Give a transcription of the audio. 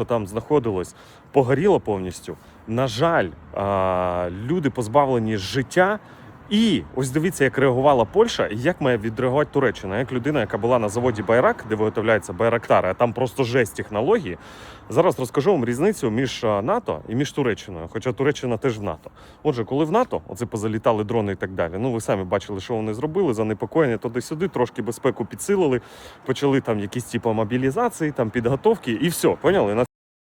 що там знаходилось, погоріло повністю. На жаль, люди позбавлені життя. І ось дивіться, як реагувала Польща, і як має відреагувати Туреччина. Як людина, яка була на заводі Байрак, де виготовляються байрактари, а там просто жесть технології. Зараз розкажу вам різницю між НАТО і між Туреччиною, хоча Туреччина теж в НАТО. Отже, коли в НАТО, оце позалітали дрони і так далі. Ну ви самі бачили, що вони зробили, занепокоєння туди-сюди, трошки безпеку підсилили, почали там якісь типу мобілізації, там підготовки, і все, поняли?